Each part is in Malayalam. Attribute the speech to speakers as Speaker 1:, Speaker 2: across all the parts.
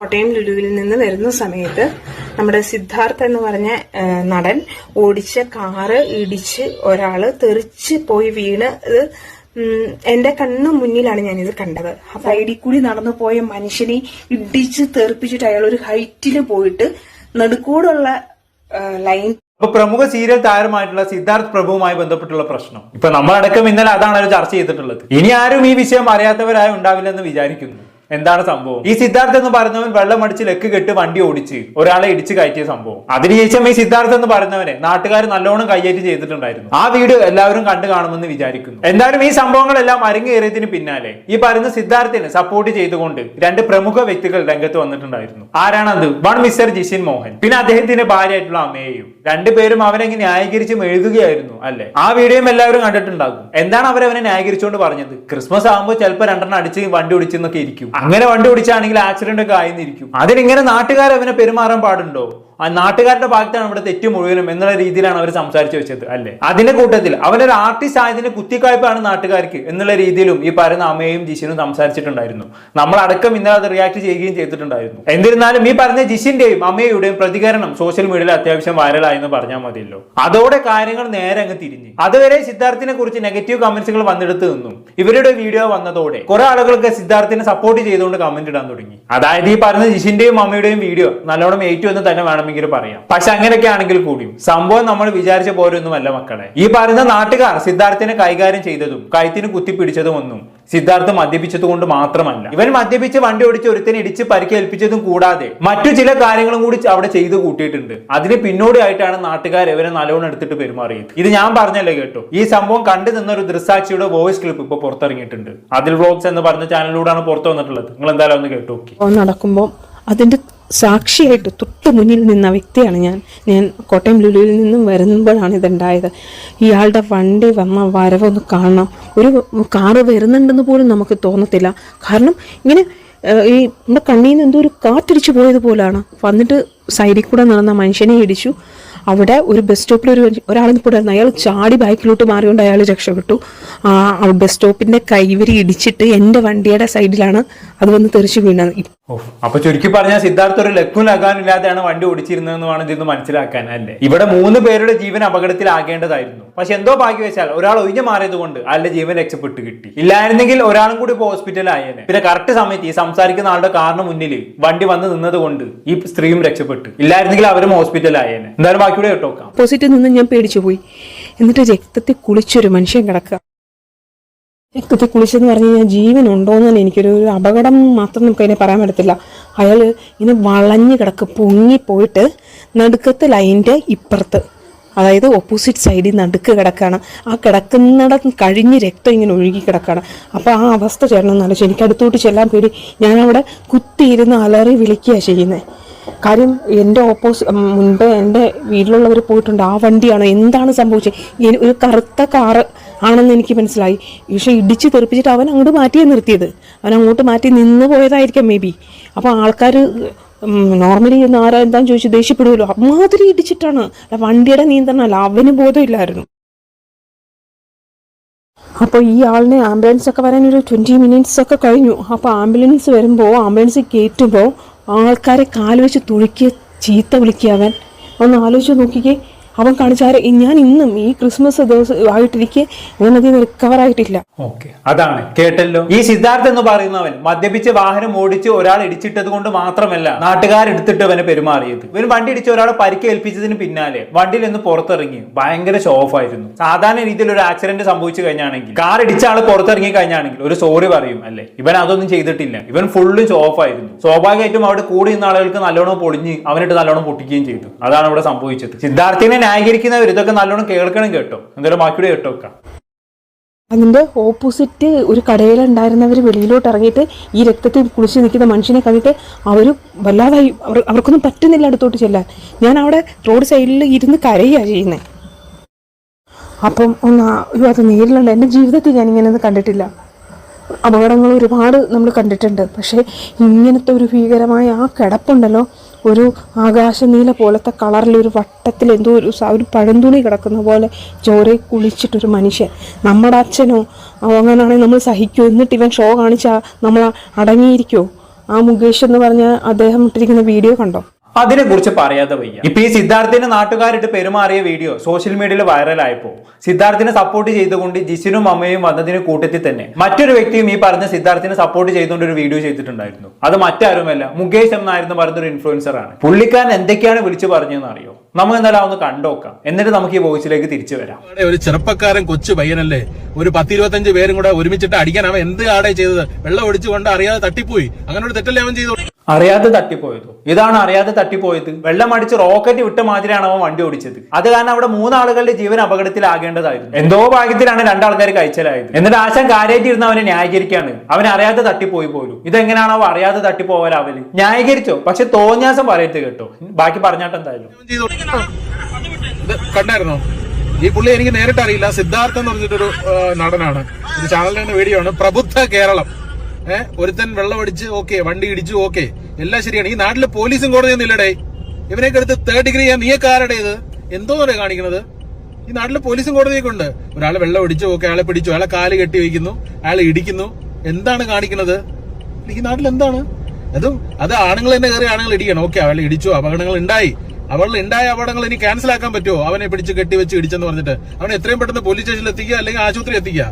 Speaker 1: കോട്ടയം ലുലുവിൽ നിന്ന് വരുന്ന സമയത്ത് നമ്മുടെ സിദ്ധാർത്ഥ എന്ന് പറഞ്ഞ നടൻ ഓടിച്ച കാറ് ഇടിച്ച് ഒരാൾ തെറിച്ച് പോയി വീണ്. എന്റെ കണ്ണു മുന്നിലാണ് ഞാനിത് കണ്ടത്. സൈഡിൽ കൂടി നടന്നു പോയ മനുഷ്യനെ ഇടിച്ച് തെറിപ്പിച്ചിട്ട് അയാൾ ഒരു ഹൈറ്റിൽ പോയിട്ട് നടുക്കൂടുള്ള ലൈൻ
Speaker 2: അപ്പൊ പ്രമുഖ സീരിയൽ താരമായിട്ടുള്ള സിദ്ധാർത്ഥ് പ്രഭുവുമായി ബന്ധപ്പെട്ടുള്ള പ്രശ്നം. ഇപ്പൊ നമ്മളടക്കം ഇന്നലെ അതാണ് ചർച്ച ചെയ്തിട്ടുള്ളത്. ഇനി ആരും ഈ വിഷയം അറിയാത്തവരായി ഉണ്ടാവില്ലെന്ന് വിചാരിക്കുന്നു. എന്താണ് സംഭവം? ഈ സിദ്ധാർത്ഥ എന്ന് പറയുന്നവൻ വെള്ളം അടിച്ച് ലെക്ക് കെട്ട് വണ്ടി ഓടിച്ച് ഒരാളെ ഇടിച്ച് കയറ്റിയ സംഭവം. അതിനുശേഷം ഈ സിദ്ധാർത്ഥ എന്ന് പറയുന്നവനെ നാട്ടുകാർ നല്ലോണം കയ്യേറ്റി ചെയ്തിട്ടുണ്ടായിരുന്നു. ആ വീഡിയോ എല്ലാവരും കണ്ടു കാണുമെന്ന് വിചാരിക്കുന്നു. എന്തായാലും ഈ സംഭവങ്ങളെല്ലാം അരങ്ങേറിയതിന് പിന്നാലെ ഈ പറയുന്ന സിദ്ധാർത്ഥിനെ സപ്പോർട്ട് ചെയ്തുകൊണ്ട് രണ്ട് പ്രമുഖ വ്യക്തികൾ രംഗത്ത് വന്നിട്ടുണ്ടായിരുന്നു. ആരാണത്? One mister Jishin Mohan. പിന്നെ അദ്ദേഹത്തിന്റെ ഭാര്യയായിട്ടുള്ള അമ്മയെയും. രണ്ടുപേരും അവനെ ന്യായീകരിച്ച് എഴുതുകയായിരുന്നു അല്ലെ? ആ വീഡിയോയും എല്ലാവരും കണ്ടിട്ടുണ്ടാകും. എന്താണ് അവരവനെ ന്യായീകരിച്ചുകൊണ്ട് പറഞ്ഞത്? ക്രിസ്മസ് ആകുമ്പോൾ ചിലപ്പോൾ രണ്ടെണ്ണം അടിച്ച് വണ്ടി ഓടിച്ചെന്നൊക്കെ ഇരിക്കും. അങ്ങനെ വണ്ടി ഓടിച്ചാണെങ്കിൽ ആക്സിഡന്റ് ഒക്കെ ആയിരുന്നിരിക്കും അതിനിങ്ങനെ നാട്ടുകാർ അവനെ പെരുമാറാൻ പാടുണ്ടോ? നാട്ടുകാരുടെ ഭാഗത്താണ് ഇവിടെ തെറ്റ് മുഴുവനും എന്നുള്ള രീതിയിലാണ് അവർ സംസാരിച്ചു വെച്ചത് അല്ലെ? അതിന്റെ കൂട്ടത്തിൽ അവനൊരു ആർട്ടിസ്റ്റ് ആയതിന്റെ കുത്തിക്കായ്പാണ് നാട്ടുകാർക്ക് എന്നുള്ള രീതിയിലും ഈ പറയുന്ന അമ്മയും ജിഷിനും സംസാരിച്ചിട്ടുണ്ടായിരുന്നു. നമ്മൾ അടക്കം ഇന്നലെ അത് റിയാക്ട് ചെയ്യുകയും ചെയ്തിട്ടുണ്ടായിരുന്നു. എന്നിരുന്നാലും ഈ പറഞ്ഞ ജിഷിന്റെയും അമ്മയുടെയും പ്രതികരണം സോഷ്യൽ മീഡിയയിൽ അത്യാവശ്യം വൈറലായെന്ന് പറഞ്ഞാൽ മതിയല്ലോ. അതോടെ കാര്യങ്ങൾ നേരെ അങ്ങ് തിരിഞ്ഞ്. അതുവരെ സിദ്ധാർത്ഥിനെ കുറിച്ച് നെഗറ്റീവ് കമന്റ്സുകൾ വന്നെടുത്ത് നിന്നും ഇവരുടെ വീഡിയോ വന്നതോടെ കുറെ ആളുകൾക്ക് സിദ്ധാർത്ഥിനെ സപ്പോർട്ട് ചെയ്തുകൊണ്ട് കമന്റ് ഇടാൻ തുടങ്ങി. അതായത് ഈ പറഞ്ഞ ജിഷിന്റെയും അമ്മയുടെയും വീഡിയോ നല്ലോണം ഏറ്റു എന്ന് തന്നെ വേണമെങ്കിൽ പറയാം. പക്ഷെ അങ്ങനെയൊക്കെ ആണെങ്കിൽ കൂടിയും. സംഭവം നമ്മൾ വിചാരിച്ച പോരൊന്നുമല്ല മക്കളെ. ഈ പറഞ്ഞ നാട്ടുകാർ സിദ്ധാർത്ഥിനെ കൈകാര്യം ചെയ്തതും കഴുത്തിന് കുത്തിപ്പിടിച്ചതും ഒന്നും സിദ്ധാർത്ഥ് മദ്യപിച്ചത് കൊണ്ട് മാത്രമല്ല. ഇവൻ മദ്യപിച്ച് വണ്ടി ഓടിച്ച് ഒരുത്തിനെ ഇടിച്ച് പരിക്കേൽപ്പിച്ചതും കൂടാതെ മറ്റു ചില കാര്യങ്ങളും കൂടി അവിടെ ചെയ്തു കൂട്ടിയിട്ടുണ്ട്. അതിന് പിന്നോടിയായിട്ടാണ് നാട്ടുകാർ ഇവരെ നല്ലോണം എടുത്തിട്ട് പെരുമാറിയത്. ഇത് ഞാൻ പറഞ്ഞല്ലേ കേട്ടോ. ഈ സംഭവം കണ്ടു നിന്ന ഒരു ദൃസാക്ഷിയുടെ വോയിസ് ക്ലിപ്പ് ഇപ്പൊ പുറത്തിറങ്ങിയിട്ടുണ്ട്. അതിൽ വ്ലോഗ്സ് എന്ന് പറഞ്ഞ ചാനലിലൂടെയാണ് പുറത്തു വന്നിട്ടുള്ളത്. നിങ്ങൾ എന്തായാലും ഒന്ന് കേട്ടു നോക്കി.
Speaker 1: നടക്കുമ്പോൾ അതിന്റെ സാക്ഷിയായിട്ട് തൊട്ട് മുന്നിൽ നിന്ന വ്യക്തിയാണ് ഞാൻ. ഞാൻ കോട്ടയം ലുലുവിൽ നിന്നും വരുമ്പോഴാണ് ഇതുണ്ടായത്. ഇയാളുടെ വണ്ടി വന്ന വരവൊന്ന് കാണണം. ഒരു കാറ് വരുന്നുണ്ടെന്ന് പോലും നമുക്ക് തോന്നത്തില്ല. കാരണം ഇങ്ങനെ ഈ നമ്മുടെ കണ്ണിൽ നിന്ന് എന്തോ ഒരു കാറ്റടിച്ചു പോയതുപോലാണ്. വന്നിട്ട് സൈഡിൽ കൂടെ നടന്ന മനുഷ്യനെ ഇടിച്ചു. അവിടെ ഒരു ബസ് സ്റ്റോപ്പിൽ ഒരു ഒരാൾ നിൽപ്പുണ്ടായിരുന്നു അയാൾ ചാടി ബാക്കിലോട്ട് മാറിയോണ്ട് അയാൾ രക്ഷപ്പെട്ടു. ആ ബസ് സ്റ്റോപ്പിന്റെ കൈവരി ഇടിച്ചിട്ട് എന്റെ വണ്ടിയുടെ സൈഡിലാണ് അത് വന്ന് തെറിച്ചു വീണത്.
Speaker 2: അപ്പൊ ചുരുക്കി പറഞ്ഞാൽ സിദ്ധാർത്ഥ് ഒരു ലക്കും ലഗാനും ഇല്ലാതെയാണ് വണ്ടി ഓടിച്ചിരുന്നതെന്ന് വേണം ഇതിന്ന് മനസ്സിലാക്കാൻ അല്ലേ? ഇവിടെ മൂന്ന് പേരുടെ ജീവൻ അപകടത്തിലാകേണ്ടതായിരുന്നു. പക്ഷെ എന്തോ ഭാഗ്യം വെച്ചാൽ ഒരാൾ ഒഴിഞ്ഞു മാറിയത് കൊണ്ട് അയാളുടെ ജീവൻ രക്ഷപ്പെട്ട് കിട്ടി. ഇല്ലായിരുന്നെങ്കിൽ ഒരാളും കൂടി ഇപ്പൊ ഹോസ്പിറ്റലായേനെ പിന്നെ കറക്റ്റ് സമയത്ത് ഈ സംസാരിക്കുന്ന ആളുടെ കാറിന് മുന്നിൽ വണ്ടി വന്ന് നിന്നത് കൊണ്ട് ഈ സ്ത്രീയും രക്ഷപ്പെട്ടു. ഇല്ലായിരുന്നെങ്കിൽ അവരും ഹോസ്പിറ്റലായേനെ എന്തായാലും ബാക്കിയൂടെ കേട്ടോക്കാം
Speaker 1: ഓപ്പോസിറ്റിൽ നിന്ന് ഞാൻ പേടിച്ചു പോയി എന്നിട്ട് രക്തത്തിൽ കുളിച്ചൊരു മനുഷ്യൻ കിടക്കുക. രക്തത്തെ കുളിച്ചെന്ന് പറഞ്ഞു കഴിഞ്ഞാൽ ജീവൻ ഉണ്ടോയെന്ന് തന്നെ എനിക്കൊരു അപകടം മാത്രം നമുക്ക് അതിനെ പറയാൻ പറ്റത്തില്ല. അയാൾ ഇങ്ങനെ വളഞ്ഞ് കിടക്ക് പൊങ്ങിപ്പോയിട്ട് നടുക്കത്തെ ലൈന്റെ ഇപ്പുറത്ത് അതായത് ഓപ്പോസിറ്റ് സൈഡിൽ നടുക്ക് കിടക്കുകയാണ് ആ കിടക്കുന്നിടം കഴിഞ്ഞ് രക്തം ഇങ്ങനെ ഒഴുകി കിടക്കുകയാണ് അപ്പോൾ ആ അവസ്ഥ ചേരണമെന്ന് ആലോചിച്ചു എനിക്ക് അടുത്തോട്ട് ചെല്ലാൻ പേടി. ഞാനവിടെ കുത്തിയിരുന്ന് അലറി വിളിക്കുകയാണ് ചെയ്യുന്നത് കാര്യം എന്റെ ഓപ്പോസ് ഉം, മുൻപ് എന്റെ വീട്ടിലുള്ളവർ പോയിട്ടുണ്ട്. ആ വണ്ടിയാണ് എന്താണ് സംഭവിച്ചത്? ഒരു കറുത്ത കാറ് ആണെന്ന് എനിക്ക് മനസ്സിലായി. പക്ഷേ ഇടിച്ച് തെറിപ്പിച്ചിട്ട് അവൻ അങ്ങോട്ട് മാറ്റിയേ നിർത്തിയത്. അവൻ അങ്ങോട്ട് മാറ്റി നിന്ന് പോയതായിരിക്കാം മേ ബി അപ്പോൾ ആൾക്കാർ നോർമലി ആരാ എന്താന്ന് ചോദിച്ചു ദേഷ്യപ്പെടുമല്ലോ അമ്മാതിരി ഇടിച്ചിട്ടാണ്. വണ്ടിയുടെ നിയന്ത്രണമല്ല അവന് ബോധമില്ലായിരുന്നു. അപ്പോൾ ഈ ആളിനെ ആംബുലൻസ് ഒക്കെ വരാൻ ഒരു ട്വന്റി മിനിറ്റ്സ് ഒക്കെ കഴിഞ്ഞു. അപ്പോൾ ആംബുലൻസ് വരുമ്പോൾ ആംബുലൻസ് കയറ്റുമ്പോൾ ആൾക്കാരെ കാലുവെച്ച് വെച്ച് തുളുക്കി ചീത്ത വിളിക്കുക അവൻ. ഒന്ന് ആലോചിച്ച് നോക്കിക്കേ അവൻ കാണിച്ചാൽ ഞാൻ ഇന്നും ഈ ക്രിസ്മസ് ദിവസം ആയിട്ടിരിക്കെ ഞാൻ അതിൽ റിക്കവർ ആയിട്ടില്ല.
Speaker 2: ഓക്കെ അതാണ്. കേട്ടല്ലോ? ഈ സിദ്ധാർത്ഥ് എന്ന് പറയുന്നവൻ മദ്യപിച്ച് വാഹനം ഓടിച്ച് ഒരാൾ ഇടിച്ചിട്ടത് കൊണ്ട് മാത്രമല്ല നാട്ടുകാരെടുത്തിട്ട് അവനെ പെരുമാറിയത്. ഇവൻ വണ്ടി ഇടിച്ച് ഒരാളെ പരിക്കേൽപ്പിച്ചതിന് പിന്നാലെ വണ്ടിയിൽ നിന്ന് പുറത്തിറങ്ങി. ഭയങ്കര ഷോ ഓഫ് ആയിരുന്നു. സാധാരണ രീതിയിൽ ഒരു ആക്സിഡന്റ് സംഭവിച്ചു കഴിഞ്ഞാണെങ്കിൽ കാർ ഇടിച്ച ആൾ പുറത്തിറങ്ങി കഴിഞ്ഞാണെങ്കിൽ ഒരു സോറി പറയും അല്ലേ? ഇവൻ അതൊന്നും ചെയ്തിട്ടില്ല. ഇവൻ ഫുള്ളും ഷോ ഓഫ് ആയിരുന്നു. സ്വാഭാവികമായിട്ടും അവിടെ കൂടി നിന്ന ആളുകൾക്ക് നല്ലോണം പൊളിഞ്ഞ് അവനിട്ട് നല്ലോണം പൊട്ടിക്കുകയും ചെയ്തു. അതാണ് ഇവിടെ സംഭവിച്ചത്. സിദ്ധാർത്ഥിനെ ന്യായീകരിക്കുന്നവർ ഇതൊക്കെ നല്ലോണം കേൾക്കണം കേട്ടോ. എന്തായാലും ബാക്കിയുടെ കേട്ടോ
Speaker 1: അതിന്റെ ഓപ്പോസിറ്റ് ഒരു കടയിലുണ്ടായിരുന്നവർ വെളിയിലോട്ട് ഇറങ്ങിയിട്ട് ഈ രക്തത്തിൽ കുളിച്ച് നിൽക്കുന്ന മനുഷ്യനെ കണ്ടിട്ട് അവർ വല്ലാതായി അവർ അവർക്കൊന്നും പറ്റുന്നില്ല അടുത്തോട്ട് ചെല്ലാൻ. ഞാൻ അവിടെ റോഡ് സൈഡിൽ ഇരുന്ന് കരയുകയാണ് ചെയ്യുന്നത് അപ്പം ഒന്ന് അത് നേരിലുണ്ട് എന്റെ ജീവിതത്തിൽ ഞാൻ ഇങ്ങനെയൊന്നും കണ്ടിട്ടില്ല. അപകടങ്ങൾ ഒരുപാട് നമ്മൾ കണ്ടിട്ടുണ്ട്. പക്ഷേ ഇങ്ങനത്തെ ഒരു ഭീകരമായ ആ കിടപ്പുണ്ടല്ലോ ഒരു ആകാശനീല പോലത്തെ കളറിൽ ഒരു വട്ടത്തിൽ എന്തോ ഒരു ഒരു പഴന്തുണി കിടക്കുന്ന പോലെ ചോരയെ കുളിച്ചിട്ടൊരു മനുഷ്യൻ. നമ്മുടെ അച്ഛനോ അങ്ങനെയാണെങ്കിൽ നമ്മൾ സഹിക്കുമോ എന്നിട്ട് ഇവൻ ഷോ കാണിച്ചാൽ നമ്മൾ അടങ്ങിയിരിക്കുമോ ആ മുകേഷ് എന്ന് പറഞ്ഞ അദ്ദേഹം ഇട്ടിരിക്കുന്ന വീഡിയോ കണ്ടോ?
Speaker 2: അതിനെ കുറിച്ച് പറയാതെ വയ്യ. ഇപ്പൊ ഈ സിദ്ധാർത്ഥിന്റെ നാട്ടുകാരിട്ട് പെരുമാറിയ വീഡിയോ സോഷ്യൽ മീഡിയയിൽ വൈറലായപ്പോ. സിദ്ധാർത്ഥിനെ സപ്പോർട്ട് ചെയ്തുകൊണ്ട് ജിസിനും അമ്മയും വന്നതിന് കൂട്ടത്തിൽ തന്നെ മറ്റൊരു വ്യക്തിയും ഈ പറഞ്ഞ സിദ്ധാർത്ഥിനെ സപ്പോർട്ട് ചെയ്തുകൊണ്ട് ഒരു വീഡിയോ ചെയ്തിട്ടുണ്ടായിരുന്നു. അത് മറ്റാരുമല്ല മുകേഷ് എന്നായിരുന്നു പറഞ്ഞൊരു ഇൻഫ്ലുവൻസർ ആണ്. പുള്ളിക്കാരൻ എന്തൊക്കെയാണ് വിളിച്ചു പറഞ്ഞതെന്ന് അറിയോ നമുക്ക് എന്തായാലും ഒന്ന് കണ്ടോക്കാം എന്നിട്ട് നമുക്ക് ഈ വോയിസിലേക്ക് തിരിച്ചു വരാം.
Speaker 3: ഒരു ചെറുപ്പക്കാരൻ കൊച്ചു പയ്യനല്ലേ? ഒരു പത്തിരുപത്തഞ്ച് പേരും കൂടെ ഒരുമിച്ചിട്ട് അടിക്കാൻ അവൻ എന്ത് ആടെ ചെയ്തത്? വെള്ളം ഒടിച്ചുകൊണ്ട് അറിയാതെ തട്ടിപ്പോയി. അങ്ങനെ ഒരു തെറ്റല്ലേ അവൻ ചെയ്തു
Speaker 2: അറിയാതെ തട്ടിപ്പോയത്? ഇതാണ് അറിയാതെ തട്ടിപ്പോയത്. വെള്ളം അടിച്ച് റോക്കറ്റ് വിട്ട മാതിരിയാണ് അവൻ വണ്ടി ഓടിച്ചത്. അത് കാരണം അവിടെ മൂന്നാളുകളുടെ ജീവൻ അപകടത്തിലാകേണ്ടതായിരുന്നു. എന്തോ ഭാഗ്യത്തിലാണ് രണ്ടാൾക്കാർ കഴിച്ചലായത്. എന്നിട്ട് ആശാൻ കാര്യമായിട്ടിരുന്ന് അവനെ ന്യായീകരിക്കാണ്. അവൻ അറിയാതെ തട്ടിപ്പോയി പോലും. ഇതെങ്ങനെയാണ് അവ അറിയാതെ തട്ടിപ്പോവലാവൽ? ന്യായീകരിച്ചോ? പക്ഷെ തോന്നിയാസം പറയരുത് കേട്ടോ. ബാക്കി പറഞ്ഞാട്ട് എന്തായാലും.
Speaker 3: ഈ പുള്ളി എനിക്ക് നേരിട്ട് അറിയില്ല സിദ്ധാർത്ഥ എന്ന് പറഞ്ഞിട്ടൊരു നടനാണ്. ചാനലിന്റെ വീഡിയോ ആണ്. പ്രബുദ്ധ കേരളം. ഒരുത്തൻ വെള്ളം അടിച്ച് ഓക്കെ വണ്ടി ഇടിച്ചു ഓക്കെ. എല്ലാം ശരിയാണ്. ഈ നാട്ടിൽ പോലീസും കോടതിയൊന്നും ഇല്ലടേ ഇവനൊക്കെ എടുത്ത് തേർഡ് ഡിഗ്രി ചെയ്യാൻ നീയൊക്കെ ആരുടെ ഇത് കാണിക്കുന്നത് ഈ നാട്ടിൽ പോലീസും കോടതിയൊക്കെ ഉണ്ട്. ഒരാളെ വെള്ളം അടിച്ചു ഓക്കെ അയാളെ പിടിച്ചു അയാളെ കാൽ കെട്ടി വയ്ക്കുന്നു അയാളെ ഇടിക്കുന്നു. എന്താണ് കാണിക്കുന്നത് ഈ നാട്ടിൽ എന്താണ്? അതും അത് ആണുങ്ങൾ തന്നെ കയറി ആണുങ്ങൾ ഇടിക്കണം. ഓക്കെ അവളെ ഇടിച്ചു അപകടങ്ങൾ ഉണ്ടായി. അവളിൽ ഉണ്ടായ അപകടങ്ങൾ ഇനി ക്യാൻസൽ ആക്കാൻ പറ്റുമോ? അവനെ പിടിച്ച് കെട്ടിവെച്ച് ഇടിച്ചെന്ന് പറഞ്ഞിട്ട്. അവനെ എത്രയും പെട്ടെന്ന് പോലീസ് സ്റ്റേഷനിൽ എത്തിക്കുക അല്ലെങ്കിൽ ആശുപത്രി എത്തിക്കുക.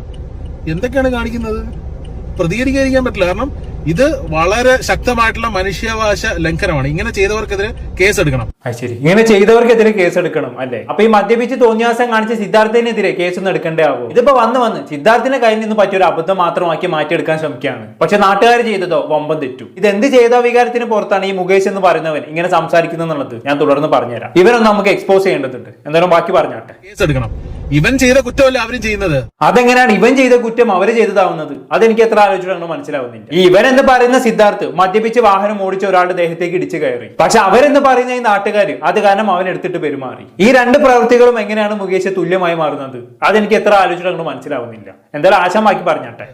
Speaker 3: എന്തൊക്കെയാണ് കാണിക്കുന്നത്? പ്രതികരിക്കാതിരിക്കാൻ പറ്റില്ല. കാരണം ഇത് വളരെ ശക്തമായിട്ടുള്ള മനുഷ്യാവകാശ ലംഘനമാണ്. ഇങ്ങനെ ചെയ്തവർക്കെതിരെ കേസ് എടുക്കണം
Speaker 2: ശരി. ഇങ്ങനെ ചെയ്തവർക്കെതിരെ കേസ് എടുക്കണം അല്ലേ? അപ്പൊ ഈ മദ്യപിച്ച് തോന്നിയാസം കാണിച്ച സിദ്ധാർത്ഥിനെതിരെ കേസൊന്നും എടുക്കേണ്ടേ ആവും? ഇതിപ്പോ വന്ന് വന്ന് സിദ്ധാർത്ഥിന്റെ കയ്യിൽ നിന്ന് പറ്റിയൊരു അബദ്ധം മാത്രമാക്കി മാറ്റിയെടുക്കാൻ ശ്രമിക്കുകയാണ്. പക്ഷെ നാട്ടുകാർ ചെയ്തതോ? വമ്പം തെറ്റു. ഇത് എന്ത് ചെയ്ത വികാരത്തിന് പുറത്താണ് ഈ മുകേഷ് എന്ന് പറയുന്നവൻ ഇങ്ങനെ സംസാരിക്കുന്നത് ഞാൻ തുടർന്ന് പറഞ്ഞുതരാം. ഇവരൊന്നും നമുക്ക് എക്സ്പോസ് ചെയ്യേണ്ടതുണ്ട്. എന്തായാലും ബാക്കി പറഞ്ഞാട്ടെ.
Speaker 3: കേസ് എടുക്കണം ഇവൻ ചെയ്ത കുറ്റമല്ല അവരും ചെയ്യുന്നത്?
Speaker 2: അതെങ്ങനെയാണ് ഇവൻ ചെയ്ത കുറ്റം അവർ ചെയ്തതാവുന്നത്? അതെനിക്ക് എത്ര ആലോചിച്ചിട്ടാണ് മനസ്സിലാവുന്നില്ല ഇവൻ എന്ന് പറയുന്ന സിദ്ധാർത്ഥ് മദ്യപിച്ച് വാഹനം ഓടിച്ച ഒരാളുടെ ദേഹത്തേക്ക് ഇടിച്ചു കയറി. പക്ഷെ അവരെന്ന് പറയുന്ന ഈ നാട്ടുകാർ അത് കാരണം അവൻ എടുത്തിട്ട് പെരുമാറി. ഈ രണ്ട് പ്രവൃത്തികളും എങ്ങനെയാണ് മുകേഷ് തുല്യമായി മാറുന്നത്? അതെനിക്ക് എത്ര ആലോചിച്ചിട്ടാണ് മനസ്സിലാവുന്നില്ല? എന്തായാലും ആശമാക്കി പറഞ്ഞാട്ടെ.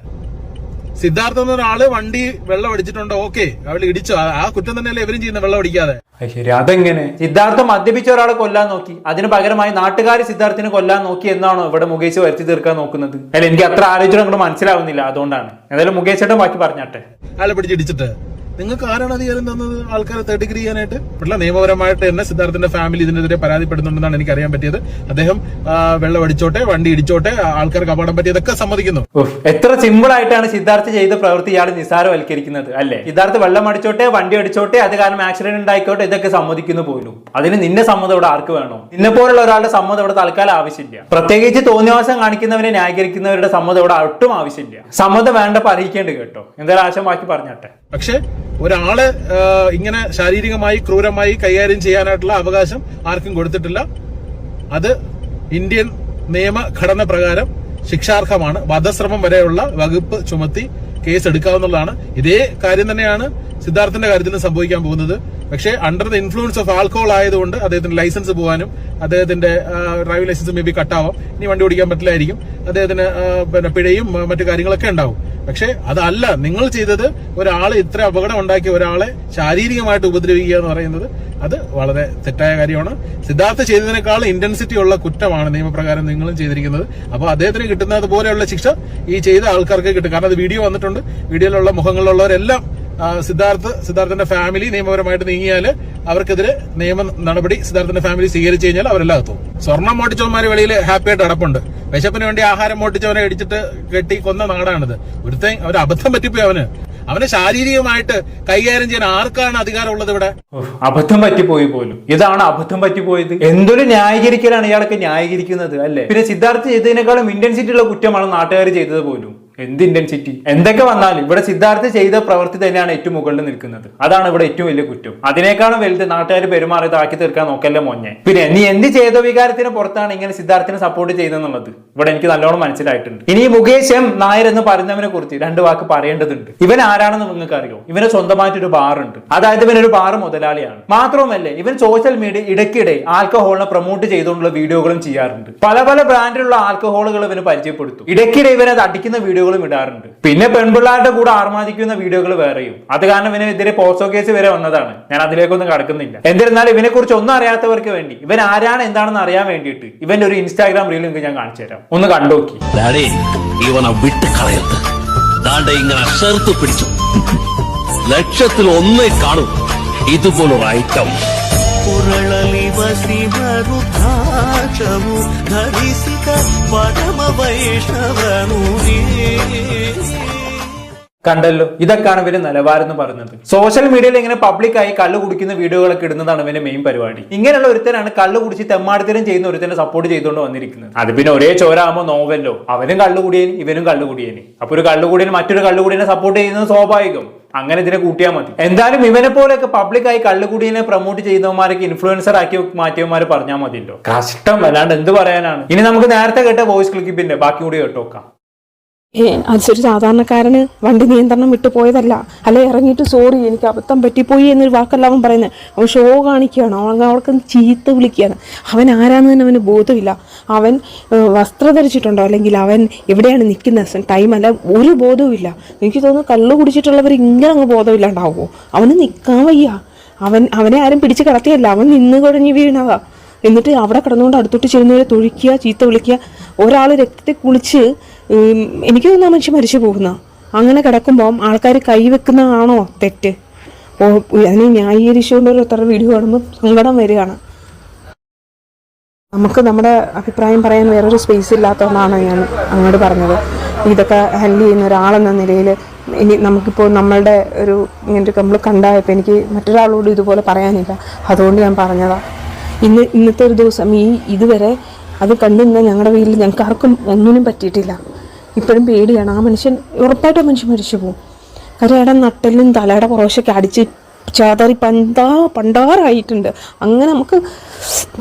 Speaker 3: സിദ്ധാർത്ഥ എന്ന ഒരാൾ വണ്ടി വെള്ളം അടിച്ചിട്ടുണ്ട് ഓക്കെ. അവൾ ഇടിച്ചു. ആ- കുറ്റം തന്നെയല്ലേ ഇവരും ചെയ്യുന്ന വെള്ളം അടിക്കാതെ?
Speaker 2: ശരി അതെങ്ങനെ? സിദ്ധാർത്ഥ മദ്യപിച്ച ഒരാളെ കൊല്ലാൻ നോക്കി. അതിന് പകരമായി നാട്ടുകാർ സിദ്ധാർത്ഥിനെ കൊല്ലാൻ നോക്കി എന്നാണോ ഇവിടെ മുകേഷ് വരുത്തി തീർക്കാൻ നോക്കുന്നത്? അല്ല എനിക്ക് അത്ര ആലോചിച്ചിട്ട് അങ്ങോട്ട് മനസ്സിലാവുന്നില്ല അതുകൊണ്ടാണ്. ഏതായാലും മുകേഷ് ചേട്ടൻ ബാക്കി പറഞ്ഞാട്ടെ.
Speaker 3: അയാളെ പിടിച്ചിടിച്ചിട്ട് നിങ്ങൾക്ക് ആരാണ് അധികാരം തന്നത്? ആൾക്കാരെ തേർഡ് ഡിഗ്രി ചെയ്യാനായിട്ട്? പിള്ള നിയമപരമായിട്ട് തന്നെ സിദ്ധാർത്ഥന്റെ ഫാമിലി ഇതിനെതിരെ പരാതിപ്പെടുന്നുണ്ടെന്നാണ് എനിക്ക് അറിയാൻ പറ്റിയത്. അദ്ദേഹം വെള്ളം അടിച്ചോട്ടെ വണ്ടി ഇടിച്ചോട്ടെ ആൾക്കാർക്ക് അപകടം പറ്റിയതൊക്കെ സമ്മതിക്കുന്നു.
Speaker 2: എത്ര സിമ്പിൾ ആയിട്ടാണ് സിദ്ധാർത്ഥ് ചെയ്ത പ്രവൃത്തി ഇയാൾ നിസ്സാരവൽക്കരിക്കുന്നത് അല്ലെ? സിദ്ധാർത്ഥ് വെള്ളം അടിച്ചോട്ടെ വണ്ടി അടിച്ചോട്ടെ അത് കാരണം ആക്സിഡന്റ് ഉണ്ടായിക്കോട്ടെ ഇതൊക്കെ സമ്മതിക്കുന്നു പോലും. അതിന് നിന്റെ സമ്മതം ഇവിടെ ആർക്ക് വേണം? നിന്നെ പോലുള്ള ഒരാളുടെ സമ്മതം ഇവിടെ തൽക്കാലം ആവശ്യമില്ല. പ്രത്യേകിച്ച് തോന്നിവാസം കാണിക്കുന്നവരെ ന്യായീകരിക്കുന്നവരുടെ സമ്മതം ഇവിടെ ഒട്ടും ആവശ്യമില്ല. സമ്മതം വേണ്ടപ്പോ അറിയിക്കേണ്ടി കേട്ടോ. എന്തായാലും ആശം ബാക്കി പറഞ്ഞാട്ടെ.
Speaker 3: പക്ഷെ ഒരാളെ ഇങ്ങനെ ശാരീരികമായി ക്രൂരമായി കൈകാര്യം ചെയ്യാനായിട്ടുള്ള അവകാശം ആർക്കും കൊടുത്തിട്ടില്ല. അത് ഇന്ത്യൻ നിയമഘടന പ്രകാരം ശിക്ഷാർഹമാണ്. വധശ്രമം വരെയുള്ള വകുപ്പ് ചുമത്തി കേസ് എടുക്കാവുന്നതാണ്. ഇതേ കാര്യം തന്നെയാണ് സിദ്ധാർത്ഥന്റെ കാര്യത്തിൽ സംഭവിക്കാൻ പോകുന്നത്. പക്ഷേ under the influence of alcohol ആയതുകൊണ്ട് അദ്ദേഹത്തിന്റെ ലൈസൻസ് പോകാനും അദ്ദേഹത്തിന്റെ ഡ്രൈവിംഗ് ലൈസൻസ് മേ ബി കട്ടാവാം ഇനി വണ്ടി ഓടിക്കാൻ പറ്റില്ലായിരിക്കും. അദ്ദേഹത്തിന് പിന്നെ പിഴയും മറ്റു കാര്യങ്ങളൊക്കെ ഉണ്ടാവും. പക്ഷേ അതല്ല. നിങ്ങൾ ചെയ്തത് ഒരാളെ ഇത്ര അപകടം ഉണ്ടാക്കിയ ഒരാളെ ശാരീരികമായിട്ട് ഉപദ്രവിക്കുക എന്ന് പറയുന്നത് അത് വളരെ തെറ്റായ കാര്യമാണ്. സിദ്ധാർത്ഥ ചെയ്തതിനേക്കാൾ ഇന്റൻസിറ്റി ഉള്ള കുറ്റമാണ് നിയമപ്രകാരം നിങ്ങളും ചെയ്തിരിക്കുന്നത്. അപ്പോൾ അദ്ദേഹത്തിന് കിട്ടുന്നത് പോലെയുള്ള ശിക്ഷ ഈ ചെയ്ത ആൾക്കാർക്ക് കിട്ടും. കാരണം അത് വീഡിയോ വന്നിട്ടുണ്ട്. വീഡിയോയിലുള്ള മുഖങ്ങളിലുള്ളവരെല്ലാം സിദ്ധാർത്ഥ് സിദ്ധാർത്ഥന്റെ ഫാമിലി നിയമപരമായിട്ട് നീങ്ങിയാൽ അവർക്കെതിരെ നിയമ നടപടി സിദ്ധാർത്ഥന്റെ ഫാമിലി സ്വീകരിച്ചു കഴിഞ്ഞാൽ അവരെല്ലാം എത്തും. സ്വർണം മോട്ടിച്ചവന്മാര് വെളിയിൽ ഹാപ്പി ആയിട്ട് അടപ്പുണ്ട് വിശപ്പിന് വേണ്ടി ആഹാരം മോട്ടിച്ചവനെ ഇടിച്ചിട്ട് കെട്ടി കൊന്ന നാടാണിത്. ഒരുത്തെ ഒരു അബദ്ധം പറ്റിപ്പോയി അവന്. അവനെ ശാരീരികമായിട്ട് കൈകാര്യം ചെയ്യാൻ ആർക്കാണ് അധികാരമുള്ളത് ഇവിടെ?
Speaker 2: അബദ്ധം പറ്റിപ്പോയി പോലും. ഇതാണ് അബദ്ധം പറ്റിപ്പോയത്. എന്തൊരു ന്യായീകരിക്കലാണ് ഇയാളൊക്കെ ന്യായീകരിക്കുന്നത് അല്ലേ? പിന്നെ സിദ്ധാർത്ഥ് ചെയ്തതിനേക്കാളും ഇന്റൻസിറ്റി ഉള്ള കുറ്റമാണ് നാട്ടുകാർ ചെയ്തത് പോലും. എന്ത് ഇന്റൻസിറ്റി എന്തൊക്കെ വന്നാലും ഇവിടെ സിദ്ധാർത്ഥ ചെയ്ത പ്രവൃത്തി തന്നെയാണ് ഏറ്റവും മുകളിൽ നിൽക്കുന്നത്. അതാണ് ഇവിടെ ഏറ്റവും വലിയ കുറ്റം. അതിനേക്കാളും വലുത് നാട്ടുകാർ പെരുമാറി താക്കി തീർക്കാൻ നോക്കല്ലേ മോഞ്ഞെ പിന്നെ നീ എന്ത് ചെയ്ത വികാരത്തിന് പുറത്താണ് ഇങ്ങനെ സിദ്ധാർത്ഥിനെ സപ്പോർട്ട് ചെയ്തെന്നുള്ളത് ഇവിടെ എനിക്ക് നല്ലോണം മനസ്സിലായിട്ടുണ്ട്. ഇനി മുകേഷ് എം നായർ എന്ന് പറയുന്നവനെ കുറിച്ച് രണ്ട് വാക്ക് പറയേണ്ടതുണ്ട്. ഇവൻ ആരാണെന്ന് നിങ്ങൾക്ക് അറിയോ? ഇവന് സ്വന്തമായിട്ടൊരു ബാർ ഉണ്ട്. അതായത് ഇവനൊരു ബാർ മുതലാളിയാണ്. മാത്രവുമല്ല ഇവൻ സോഷ്യൽ മീഡിയ ഇടയ്ക്കിടെ ആൽക്കഹോളിനെ പ്രൊമോട്ട് ചെയ്തുകൊണ്ടുള്ള വീഡിയോകളും ചെയ്യാറുണ്ട്. പല പല ബ്രാൻഡിലുള്ള ആൽക്കഹോളുകൾ ഇവന് പരിചയപ്പെടുത്തും. ഇടയ്ക്കിടെ ഇവൻ അത് അടിക്കുന്ന വീഡിയോകളും ഇടാറുണ്ട്. പിന്നെ പെൺപിള്ളാരുടെ കൂടെ ആർമാദിക്കുന്ന വീഡിയോകൾ വേറെയും. അത് കാരണം ഇവനെതിരെ പോക്സോ കേസ് വരെ വന്നതാണ്. ഞാൻ അതിലേക്കൊന്നും കടക്കുന്നില്ല. എന്നിരുന്നാലും ഇവനെ കുറിച്ച് ഒന്നും അറിയാത്തവർക്ക് വേണ്ടി ഇവൻ ആരാണ് എന്താണെന്ന് അറിയാൻ വേണ്ടിയിട്ട് ഇവന്റെ ഒരു ഇൻസ്റ്റാഗ്രാം റീൽ നിങ്ങൾക്ക് ഞാൻ കാണിച്ചു തരാം. ഒന്ന് കണ്ടോക്കി.
Speaker 4: ഡാഡി ഇവനെ വിട്ട് ഇങ്ങനെ ചേർത്ത് പിടിച്ചു. ലക്ഷത്തിൽ ഒന്നേ കാണും. ഇതുപോലൊരു ഐറ്റം
Speaker 5: ಪುರಳಲಿ ವಸಿ ಮರುದ್ರಾಕ್ಷವು ಧರಿಸಿದ ಪರಮ ವೈಷ್ಣವನು ನೀ.
Speaker 2: കണ്ടല്ലോ ഇതൊക്കെയാണ് ഇവര് നിലവാരം എന്ന് പറയുന്നത് സോഷ്യൽ മീഡിയയിൽ ഇങ്ങനെ പബ്ലിക്കായി കള്ളു കുടിക്കുന്ന വീഡിയോകളൊക്കെ ഇടുന്നതാണ് ഇവന്റെ മെയിൻ പരിപാടി ഇങ്ങനെയുള്ള ഒരുത്തനാണ് കള്ളു കുടിച്ച് തെമ്മാടിത്തരം ചെയ്യുന്ന ഒരുത്തനെ സപ്പോർട്ട് ചെയ്തുകൊണ്ട് വന്നിരിക്കുന്നത് അത് പിന്നെ ഒരേ ചോരാകുമ്പോൾ നോവല്ലോ അവനും കള്ളുകുടിയന് ഇവനും കള്ളുകുടിയന് അപ്പൊ ഒരു കള്ളുകുടിയന് മറ്റൊരു കള്ളുകുടിയനെ സപ്പോർട്ട് ചെയ്യുന്നത് സ്വാഭാവികം അങ്ങനെ ഇതിനെ കൂട്ടിയാൽ മതി. എന്തായാലും ഇവനെ പോലെയൊക്കെ പബ്ലിക്കായി കള്ളുകൂടിയെ പ്രൊമോട്ട് ചെയ്യുന്നവന്മാരൊക്കെ ഇൻഫ്ലുവൻസർ ആക്കി മാറ്റിയവന്മാർ പറഞ്ഞാൽ മതിയല്ലോ. കഷ്ടം അല്ലാണ്ട് എന്ത് പറയാനാണ്? ഇനി നമുക്ക് നേരത്തെ കേട്ട വോയിസ് ക്ലിപ്പിന്റെ ബാക്കി കൂടി കേട്ടോക്കാം.
Speaker 1: അതൊരു സാധാരണക്കാരന് വണ്ടി നിയന്ത്രണം വിട്ടു പോയതല്ല. അല്ലെ ഇറങ്ങിയിട്ട് സോറി എനിക്ക് അബദ്ധം പറ്റിപ്പോയി എന്നൊരു വാക്കല്ല അവൻ പറയുന്നത്. അവൻ ഷോ കാണിക്കുകയാണ്. അവൻ അവൾക്ക് ചീത്ത വിളിക്കുകയാണ്. അവൻ ആരാന്ന് തന്നെ അവന് ബോധമില്ല. അവൻ വസ്ത്രം ധരിച്ചിട്ടുണ്ടോ? അല്ലെങ്കിൽ അവൻ എവിടെയാണ് നിൽക്കുന്നത്? ടൈം അല്ല ഒരു ബോധവുമില്ല. എനിക്ക് തോന്നുന്നു കള്ള് കുടിച്ചിട്ടുള്ളവർ ഇങ്ങനെ അങ്ങ് ബോധമില്ലാണ്ടാവുമോ അവന് നിൽക്കാൻ വയ്യ. അവൻ അവനെ ആരും പിടിച്ച് കിടത്തിയല്ല. അവൻ നിന്ന് കുഴഞ്ഞു വീണതാ. എന്നിട്ട് അവിടെ കിടന്നുകൊണ്ട് അടുത്തോട്ട് ചെല്ലുന്നവരെ തൊഴിക്കുക ചീത്ത വിളിക്കുക. ഒരാൾ രക്തത്തെ കുളിച്ച് എനിക്ക് തോന്നുന്നു ആ മനുഷ്യൻ മരിച്ചു പോകുന്ന. അങ്ങനെ കിടക്കുമ്പം ആൾക്കാർ കൈവെക്കുന്നതാണോ തെറ്റ്? ഓ അതിനെ ന്യായീകരിച്ചുകൊണ്ട് ഒരു വീഡിയോ കാണുമ്പോൾ സങ്കടം വരികയാണ്. നമുക്ക് നമ്മുടെ അഭിപ്രായം പറയാൻ വേറൊരു സ്പേസ് ഇല്ലാത്തതുകൊണ്ടാണ് ഞാൻ അങ്ങോട്ട് പറഞ്ഞത്. ഇതൊക്കെ ഹാൻഡിൽ ചെയ്യുന്ന ഒരാളെന്ന നിലയിൽ ഇനി നമുക്കിപ്പോൾ നമ്മളുടെ ഒരു ഇങ്ങനത്തെ നമ്മൾ കണ്ടായപ്പോൾ എനിക്ക് മറ്റൊരാളോട് ഇതുപോലെ പറയാനില്ല. അതുകൊണ്ട് ഞാൻ പറഞ്ഞതാണ് ഇന്ന് ഇന്നത്തെ ഒരു ദിവസം ഈ ഇതുവരെ അത് കണ്ടുനിന്ന ഞങ്ങളുടെ വീട്ടിൽ ഞങ്ങൾക്ക് ആർക്കും ഒന്നിനും പറ്റിയിട്ടില്ല. ഇപ്പോഴും പേടിയാണ്. ആ മനുഷ്യൻ ഉറപ്പായിട്ടും മനുഷ്യൻ മരിച്ചു പോകും. കരയുടെ നട്ടലും തലയുടെ പുറവശൊക്കെ അടിച്ച് ചാതറി പന്താ പണ്ടാറായിട്ടുണ്ട്. അങ്ങനെ നമുക്ക്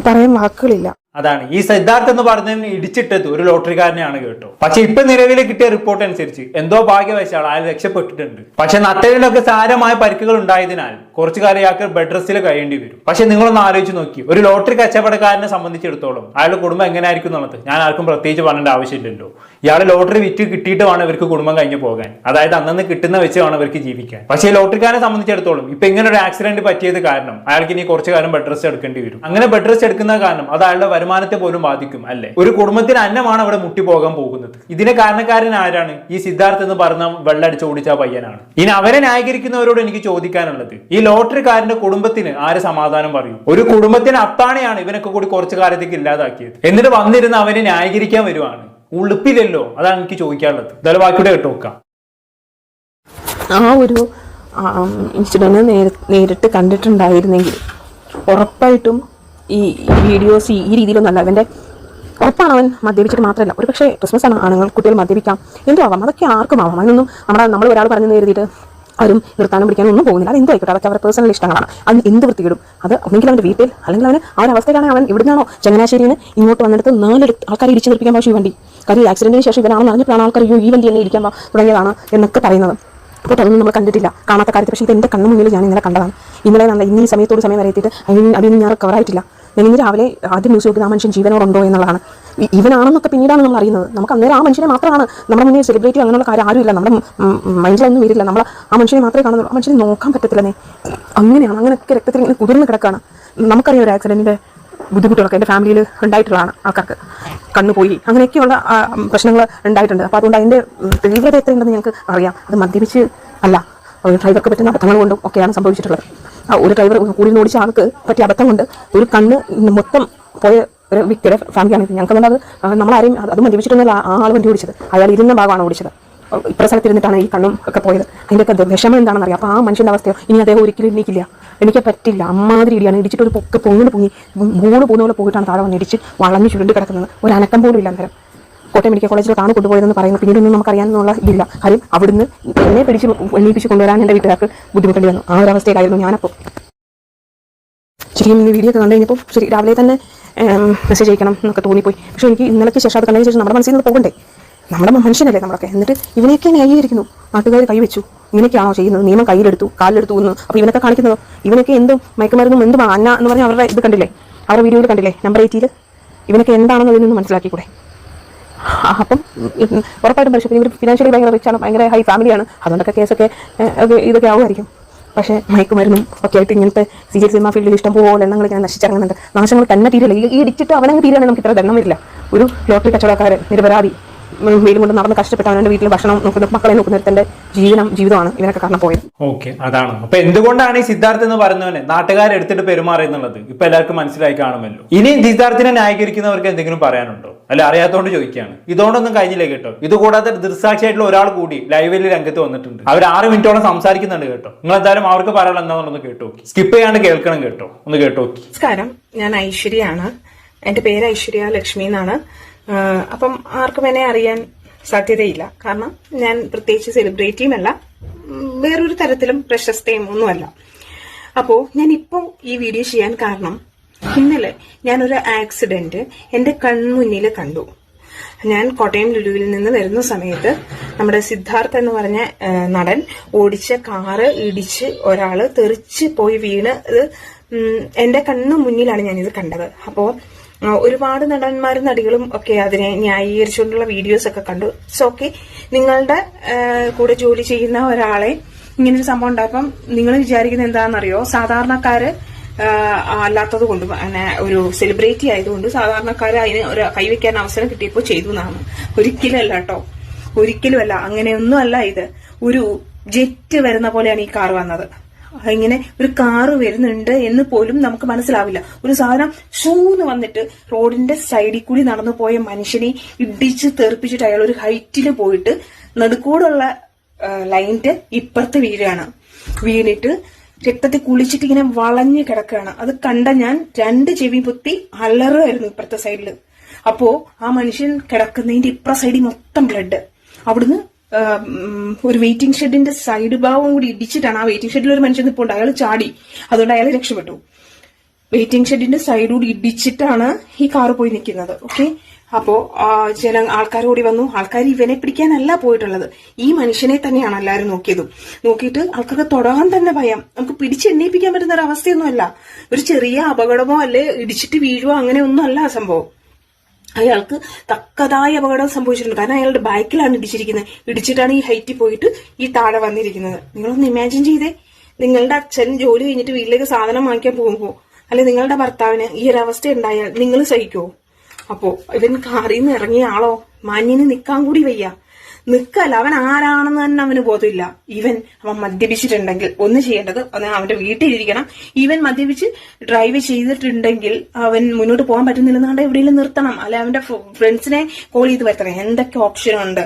Speaker 1: പറയാൻ വാക്കുകളില്ല.
Speaker 2: അതാണ്. ഈ സിദ്ധാർത്ഥ് എന്ന് പറഞ്ഞതിന് ഇടിച്ചിട്ടത് ഒരു ലോട്ടറിക്കാരനെയാണ് കേട്ടോ. പക്ഷെ ഇപ്പൊ നിലവിൽ കിട്ടിയ റിപ്പോർട്ട് അനുസരിച്ച് എന്തോ ഭാഗ്യവശാൽ അയാൾ രക്ഷപ്പെട്ടിട്ടുണ്ട്. പക്ഷെ നട്ടലിനൊക്കെ സാരമായ പരിക്കുകൾ ഉണ്ടായതിനാൽ കുറച്ചു കാലം ഇയാൾക്ക് ബെഡ് റെസ്റ്റിൽ കഴിയേണ്ടി വരും. പക്ഷെ നിങ്ങളൊന്ന് ആലോചിച്ച് നോക്കി. ഒരു ലോട്ടറി കച്ചവടക്കാരനെ സംബന്ധിച്ചിടത്തോളം അയാളുടെ കുടുംബം എങ്ങനെയായിരിക്കും എന്നുള്ളത് ഞാൻ ആർക്കും പ്രത്യേകിച്ച് പറയേണ്ട ആവശ്യമില്ലല്ലോ. ഇയാൾ ലോട്ടറി വിറ്റ് കിട്ടിയിട്ട് വേണം ഇവർക്ക് കുടുംബം കഴിഞ്ഞ് പോകാൻ. അതായത് അന്നന്ന് കിട്ടുന്ന വെച്ച് വേണം ഇവർക്ക് ജീവിക്കാൻ. പക്ഷേ ലോട്ടറിക്കാരനെ സംബന്ധിച്ചിടത്തോളം ഇപ്പൊ ഇങ്ങനെ ഒരു ആക്സിഡന്റ് പറ്റിയത് കാരണം അയാൾക്ക് ഇനി കുറച്ചു കാലം ബെഡ് റെസ്റ്റ് എടുക്കേണ്ടി വരും. അങ്ങനെ ബെഡ് റെസ്റ്റ് എടുക്കുന്ന കാരണം അത് അയാളുടെ വരുമാനത്തെ പോലും ബാധിക്കും അല്ലെ? ഒരു കുടുംബത്തിന് അന്നമാണ് അവിടെ മുട്ടി പോകാൻ പോകുന്നത്. ഇതിന് കാരണക്കാരൻ ആരാണ്? ഈ സിദ്ധാർത്ഥ് എന്ന് പറഞ്ഞ വെള്ളടിച്ച് ഓടിച്ച പയ്യനാണ്. ഇനി അവരെ ന്യായീകരിക്കുന്നവരോട് എനിക്ക് ചോദിക്കാനുള്ളത് ഈ ലോട്ടറിക്കാരന്റെ കുടുംബത്തിന് ആര് സമാധാനം പറയും? ഒരു കുടുംബത്തിന് അത്താണിയാണ് ഇവനൊക്കെ കൂടി കുറച്ചു കാലത്തേക്ക് ഇല്ലാതാക്കിയത്. എന്നിട്ട് വന്നിരുന്ന് അവനെ ന്യായീകരിക്കാൻ വരുവാണ്. ഉളുപ്പില്ലല്ലോ? അതാണ് എനിക്ക് ചോദിക്കാനുള്ളത്. എന്തായാലും ബാക്കിയുടെ കേട്ടോ നോക്കാം.
Speaker 1: ആ ഒരു ഇൻസിഡന്റ് നേരി നേരിട്ട് കണ്ടിട്ടുണ്ടായിരുന്നെങ്കിൽ ഉറപ്പായിട്ടും ഈ വീഡിയോസ് ഈ രീതിയിലൊന്നല്ല അവന്റെ ഉറപ്പാണ് അവൻ മദ്യപിച്ചിട്ട് മാത്രമല്ല. ഒരു പക്ഷേ ക്രിസ്മസ് ആണ് ആണുങ്ങൾ കുട്ടികൾ മദ്യപിക്കാം. എന്തോ ആവാം അതൊക്കെ ആർക്കും ആവാം. അതിനൊന്നും നമ്മുടെ നമ്മൾ ഒരാൾ പറഞ്ഞു എഴുതിയിട്ട് ആരും നിർത്താനും പിടിക്കാനും ഒന്നും പോകുന്നില്ല. അത് എന്തോ ആയിക്കോട്ടെ അതൊക്കെ അവരുടെ പേഴ്സണൽ ഇഷ്ടങ്ങളാണ്. അത് എന്ത് വൃത്തിയിടും അത് ഒന്നെങ്കിൽ അവന്റെ വീട്ടിൽ അല്ലെങ്കിൽ അവന് ആ ഒരു അവസ്ഥയിലാണ് അവൻ ഇവിടുന്നാണോ ചങ്ങനാശ്ശേരിയിൽ നിന്ന് ഇങ്ങോട്ട് വന്നിടത്ത് നാലെടുത്ത് ആൾക്കാരെ ഇടിച്ചു നിർപ്പിക്കാൻ പക്ഷേ ഈ വണ്ടി കാര്യം ഈ ആക്സിഡന്റിന് ശേഷം ഇവനാണെന്ന് അറിഞ്ഞപ്പോഴാണ് ആൾക്കാർ അയ്യോ ഈ വണ്ടി എന്നെ ഇരിക്കാൻ തുടങ്ങിയതാണ് എന്നൊക്കെ പറയുന്നത്. അപ്പോൾ അതൊന്നും നമ്മൾ കണ്ടിട്ടില്ല. കാണാത്ത കാര്യത്തിൽ പക്ഷേ ഇത് എന്റെ കണ്ണു മുന്നിൽ ഞാൻ ഇന്നലെ കണ്ടതാണ്. ഇന്നലെ നല്ല ഇന്നീ സമയത്തോട് സമയം വരെ എത്തിയിട്ട് അതിന് അതിന് ഞാൻ റിക്കവർ ആയിട്ടില്ല. ഞാൻ ഇന്ന് രാവിലെ ആദ്യം ന്യൂസ് നോക്കുന്നത് ആ മനുഷ്യൻ ജീവനോടുണ്ടോ എന്നുള്ളതാണ്. ഇവനാണെന്നൊക്കെ പിന്നീടാണ് നമ്മൾ അറിയുന്നത്. നമുക്ക് അന്നേരം ആ മനുഷ്യനെ മാത്രമാണ് നമ്മുടെ മുന്നേ സെലിബ്രേറ്റ് അങ്ങനെയുള്ള കാര്യം ആരുമില്ല. നമ്മുടെ മൈൻഡിലൊന്നും വരില്ല. നമ്മൾ ആ മനുഷ്യനെ മാത്രമേ കാണുന്നുള്ളൂ. ആ മനുഷ്യനെ നോക്കാൻ പറ്റത്തില്ലെന്നേ. അങ്ങനെയാണ്. അങ്ങനെയൊക്കെ രക്തത്തിൽ ഇങ്ങനെ കുതിർന്ന് കിടക്കുകയാണ് നമുക്കറിയാം ഒരു ആക്സിഡന്റിന്റെ ബുദ്ധിമുട്ടുകളൊക്കെ എന്റെ ഫാമിലിയിൽ ഉണ്ടായിട്ടുള്ളതാണ് ആൾക്കാർക്ക്. കണ്ണു പോയി. അങ്ങനെയൊക്കെയുള്ള പ്രശ്നങ്ങൾ ഉണ്ടായിട്ടുണ്ട്. അപ്പോൾ അതുകൊണ്ട് അതിന്റെ തീവ്രത എത്രയുണ്ടെന്ന് ഞങ്ങൾക്ക് അറിയാം. അത് മദ്യപിച്ച് അല്ല ഒരു ഡ്രൈവർക്ക് പറ്റുന്ന അബദ്ധങ്ങൾ കൊണ്ടും ഒക്കെയാണ് സംഭവിച്ചിട്ടുള്ളത്. ഒരു ഡ്രൈവർ കൂടി ഓടിച്ച ആൾക്ക് പറ്റിയ അബദ്ധം കൊണ്ട് ഒരു കണ്ണ് മൊത്തം പോയ ഒരു വ്യക്തിയുടെ ഫാമിലിയാണ് ഇത് ഞങ്ങൾക്ക് അത് നമ്മളാരെയും അത് മദ്യപിച്ചിട്ടൊന്നുമല്ല ആ ആൾ വണ്ടി ഓടിച്ചത്. അയാൾ ഇരുന്ന ഭാഗമാണ് ഓടിച്ചത്. ഇപ്പുറ സ്ഥലത്തിരുന്നിട്ടാണ് ഈ കണ്ണും ഒക്കെ പോയത്. അതിന്റെയൊക്കെ വിഷമം എന്താണെന്ന് അറിയാം അപ്പോൾ ആ മനുഷ്യന്റെ അവസ്ഥയോ ഇനി അദ്ദേഹം ഒരിക്കലും എണീക്കില്ല. എനിക്ക് പറ്റില്ല. അമ്മാതിരി ഇടിയാണ്. ഇടിച്ചിട്ട് ഒരു പൊക്ക് പൊങ്ങിന് പൊങ്ങി മൂന്ന് പോകുന്ന പോലെ പോയിട്ടാണ് താഴെ വന്ന് ഇടിച്ച് വളഞ്ഞ് ചുരുണ്ട് കിടക്കുന്നത്. ഒരു അനക്കം പോലും ഇല്ല അന്നേരം. കോട്ടയം മെഡിക്കൽ കാണു കൊണ്ടുപോയതെന്ന് പറയുന്നത് പിന്നീടൊന്നും നമുക്കറിയാമെന്നുള്ള ഇതില്ല. കാര്യം അവിടുന്ന് എന്നെ പിടിച്ച് എണ്ണീപ്പിച്ച് കൊണ്ടുവരാൻ എന്റെ വീട്ടുകാർക്ക് ബുദ്ധിമുട്ടേണ്ടി വന്നു. ആ ഒരു അവസ്ഥയിലായിരുന്നു ഞാനപ്പോൾ ശരിക്കും വീഡിയോ ഒക്കെ കണ്ടു കഴിഞ്ഞപ്പോൾ ശരി രാവിലെ തന്നെ മെസ്സേജ് അയക്കണം എന്നൊക്കെ തോന്നിപ്പോയി. പക്ഷേ എനിക്ക് ഇന്നലേക്ക് ശേഷം അത് കണ്ടതിന് ശേഷം നമ്മുടെ മനസ്സിൽ നിന്ന് പോകണ്ടേ? നമ്മുടെ മനുഷ്യനല്ലേ നമ്മളൊക്കെ? എന്നിട്ട് ഇവനെയൊക്കെ ന്യായീകരിക്കുന്നു നാട്ടുകാർ കൈവച്ചു ഇങ്ങനെയൊക്കെയാണോ ചെയ്യുന്നത്? നിയമം കയ്യിലെടുത്തു കാലിലെടുത്തു എന്ന്. അപ്പോൾ ഇവനൊക്കെ കാണിക്കുന്നതോ? ഇവനൊക്കെ എന്തും മയക്കുമരുന്നും എന്തും അന്ന എന്ന് പറഞ്ഞാൽ അവരുടെ ഇത് കണ്ടില്ലേ? അവരുടെ വീഡിയോയിൽ കണ്ടില്ലേ? നമ്പർ എയ്റ്റിയിൽ ഇവനൊക്കെ എന്താണെന്ന് ഇതിൽ നിന്ന് മനസ്സിലാക്കിക്കൂടെ? അപ്പം ഉറപ്പായിട്ടും പരിശോധിക്കും ഇവർ ഫിനാൻഷ്യലി ഭയങ്കര റിച്ചാണ് ഭയങ്കര ഹൈ ഫാമിലിയാണ് അതുകൊണ്ടൊക്കെ കേസൊക്കെ ഇതൊക്കെ ആവുമായിരിക്കും. പക്ഷേ മയക്കുമരുന്നും ഒക്കെ ആയിട്ട് ഇങ്ങനത്തെ സീരിയൽ സിനിമ ഫീൽഡിൽ ഇഷ്ടം പോലെ എണ്ണങ്ങൾ ഇങ്ങനെ നശിച്ചിറങ്ങുന്നുണ്ട് നാശങ്ങൾ തന്നെ തീരില്ല ഈ ഇടിച്ചിട്ട് അവനങ്ങ് തീരുകയാണെങ്കിൽ നമുക്ക് ഇത്ര ദണ്ണം വരില്ല. ഒരു ലോട്ടറി കച്ചവടക്കാരൻ നിരപരാധി ഉം, വെയിലും കൊണ്ട് നടന്ന് കഷ്ടപ്പെട്ട് അവന്റെ വീട്ടിൽ ഭക്ഷണം നോക്കുന്ന മക്കളെ നോക്കുന്നതിന്റെ ജീവിതം ജീവിതമാണ് ഇവനൊക്കെ കാരണം പോയത്.
Speaker 2: ഓക്കെ അതാണ്. അപ്പൊ എന്തുകൊണ്ടാണ് ഈ സിദ്ധാർത്ഥ് എന്ന് പറയുന്നവനെ നാട്ടുകാരെടുത്തിട്ട് പെരുമാറിയെന്നുള്ളത് ഇപ്പൊ എല്ലാവർക്കും മനസ്സിലായി കാണുമല്ലോ. ഇനി സിദ്ധാർത്ഥിനെ ന്യായീകരിക്കുന്നവർക്ക് എന്തെങ്കിലും പറയാനുണ്ടോ? അല്ല അറിയാത്തോണ്ട് ചോദിക്കുകയാണ്. ഇതുകൊണ്ടൊന്നും കഴിഞ്ഞില്ല കേട്ടോ? ഇത് കൂടാതെ ദൃസാക്ഷിയായിട്ടുള്ള ഒരാൾ കൂടി ലൈവിൽ രംഗത്ത് വന്നിട്ടുണ്ട്. അവർ ആറ് മിനിറ്റോളം സംസാരിക്കുന്നുണ്ട് കേട്ടോ. നിങ്ങൾ എന്തായാലും അവർക്ക് പറയാനുള്ള എന്താണെന്നൊന്ന് കേട്ടോ സ്കിപ്പ് ചെയ്യാണ്ട് കേൾക്കണം കേട്ടോ. ഒന്ന് കേട്ടോ
Speaker 1: നമസ്കാരം. ഞാൻ ഐശ്വര്യയാണ് എന്റെ പേര് ഐശ്വര്യ ലക്ഷ്മി എന്നാണ്. അപ്പം ആർക്കും എന്നെ അറിയാൻ സാധ്യതയില്ല. കാരണം ഞാൻ പ്രത്യേകിച്ച് സെലിബ്രിറ്റിയും അല്ല ഉം, വേറൊരു തരത്തിലും പ്രശസ്തയും ഒന്നുമല്ല. അപ്പോ ഞാൻ ഇപ്പോ ഈ വീഡിയോ ചെയ്യാൻ കാരണം ഇന്നലെ ഞാനൊരു ആക്സിഡന്റ് എന്റെ കൺമുന്നിൽ കണ്ടു. ഞാൻ കോട്ടയം ലുലുവിൽ നിന്ന് വരുന്ന സമയത്ത് നമ്മുടെ സിദ്ധാർത്ഥ് എന്ന് പറഞ്ഞ നടൻ ഓടിച്ച കാറ് ഇടിച്ച് ഒരാൾ തെറിച്ച് പോയി വീണ്. ഇത് എന്റെ കണ്ണു മുന്നിലാണ് ഞാനിത് കണ്ടത്. അപ്പോ ഒരുപാട് നടന്മാരും നടികളും ഒക്കെ അതിനെ ന്യായീകരിച്ചുകൊണ്ടുള്ള വീഡിയോസ് ഒക്കെ കണ്ടു. സോ ഓക്കെ നിങ്ങളുടെ കൂടെ ജോലി ചെയ്യുന്ന ഒരാളെ ഇങ്ങനൊരു സംഭവം ഉണ്ടായപ്പം നിങ്ങൾ വിചാരിക്കുന്നത് എന്താണെന്നറിയോ? സാധാരണക്കാര് അല്ലാത്തത് കൊണ്ടും അങ്ങനെ ഒരു സെലിബ്രിറ്റി ആയതുകൊണ്ട് സാധാരണക്കാർ അതിന് ഒരു കൈവയ്ക്കാൻ അവസരം കിട്ടിയപ്പോൾ ചെയ്തു എന്നാണ്. ഒരിക്കലും അല്ല കേട്ടോ ഒരിക്കലും അല്ല അങ്ങനെയൊന്നും അല്ല ഇത്. ഒരു ജെറ്റ് വരുന്ന പോലെയാണ് ഈ കാർ വന്നത്. ഇങ്ങനെ ഒരു കാറ് വരുന്നുണ്ട് എന്ന് പോലും നമുക്ക് മനസ്സിലാവില്ല. ഒരു സാധനം ഷൂന്ന് വന്നിട്ട് റോഡിന്റെ സൈഡിൽ കൂടി നടന്നു പോയ മനുഷ്യനെ ഇടിച്ച് തെറിപ്പിച്ചിട്ട് അയാൾ ഒരു ഹൈറ്റിൽ പോയിട്ട് നടുക്കൂടുള്ള ലൈനിന്റെ ഇപ്പുറത്ത് വീഴാണ് വീണിട്ട് രക്തത്തിൽ കുളിച്ചിട്ട് ഇങ്ങനെ വളഞ്ഞു കിടക്കുകയാണ്. അത് കണ്ട ഞാൻ രണ്ട് ചെവി പൊത്തി അലറുമായിരുന്നു ഇപ്പുറത്തെ സൈഡിൽ അപ്പോ ആ മനുഷ്യൻ കിടക്കുന്നതിന്റെ ഇപ്പുറ സൈഡിൽ മൊത്തം ബ്ലഡ് അവിടുന്ന് ഒരു വെയിറ്റിംഗ് ഷെഡിന്റെ സൈഡ് ഭാഗം കൂടി ഇടിച്ചിട്ടാണ് ആ വെയിറ്റിംഗ് ഷെഡിൽ ഒരു മനുഷ്യൻ നിൽപ്പുണ്ട് അയാൾ ചാടി. അതുകൊണ്ട് അയാൾ രക്ഷപ്പെട്ടു. വെയിറ്റിംഗ് ഷെഡിന്റെ സൈഡ് കൂടി ഇടിച്ചിട്ടാണ് ഈ കാറ് പോയി നിൽക്കുന്നത്. ഓക്കെ അപ്പോ ചില ആൾക്കാർ കൂടി വന്നു. ആൾക്കാർ ഇവനെ പിടിക്കാനല്ല പോയിട്ടുള്ളത്. ഈ മനുഷ്യനെ തന്നെയാണ് എല്ലാവരും നോക്കിയതും. നോക്കിയിട്ട് ആൾക്കാർക്ക് തുടങ്ങാൻ തന്നെ ഭയം. നമുക്ക് പിടിച്ചെണ്ണീപ്പിക്കാൻ പറ്റുന്ന ഒരു അവസ്ഥയൊന്നുമല്ല. ഒരു ചെറിയ അപകടമോ അല്ലെ ഇടിച്ചിട്ട് വീഴുവോ അങ്ങനെ ഒന്നും അല്ല സംഭവം. അയാൾക്ക് തക്കതായ അപകടം സംഭവിച്ചിട്ടുണ്ട്. കാരണം അയാളുടെ ബാക്കിലാണ് ഇടിച്ചിരിക്കുന്നത്. ഇടിച്ചിട്ടാണ് ഈ ഹൈറ്റിൽ പോയിട്ട് ഈ താഴെ വന്നിരിക്കുന്നത്. നിങ്ങളൊന്ന് ഇമാജിൻ ചെയ്തേ. നിങ്ങളുടെ അച്ഛൻ ജോലി കഴിഞ്ഞിട്ട് വീട്ടിലേക്ക് സാധനം വാങ്ങിക്കാൻ പോകുമ്പോൾ അല്ലെ നിങ്ങളുടെ ഭർത്താവിന് ഈ ഒരു അവസ്ഥ ഉണ്ടായാൽ നിങ്ങൾ സഹിക്കുമോ അപ്പോ ഇവൻ കാറിൽ നിന്ന് ഇറങ്ങിയ ആളോ മാന്യന് നിക്കാൻ കൂടി വയ്യ. നിക്കല്ല അവൻ ആരാണെന്ന് തന്നെ അവന് ബോധമില്ല. ഇവൻ അവൻ മദ്യപിച്ചിട്ടുണ്ടെങ്കിൽ ഒന്ന് ചെയ്യേണ്ടത് അവന്റെ വീട്ടിലിരിക്കണം. ഇവൻ മദ്യപിച്ച് ഡ്രൈവ് ചെയ്തിട്ടുണ്ടെങ്കിൽ അവൻ മുന്നോട്ട് പോകാൻ പറ്റുന്നില്ലെന്നാണ്ട് എവിടെയെങ്കിലും നിർത്തണം. അല്ലെ അവന്റെ ഫ്രണ്ട്സിനെ കോൾ ചെയ്ത് വരുത്തണം. എന്തൊക്കെ ഓപ്ഷൻ ഉണ്ട്?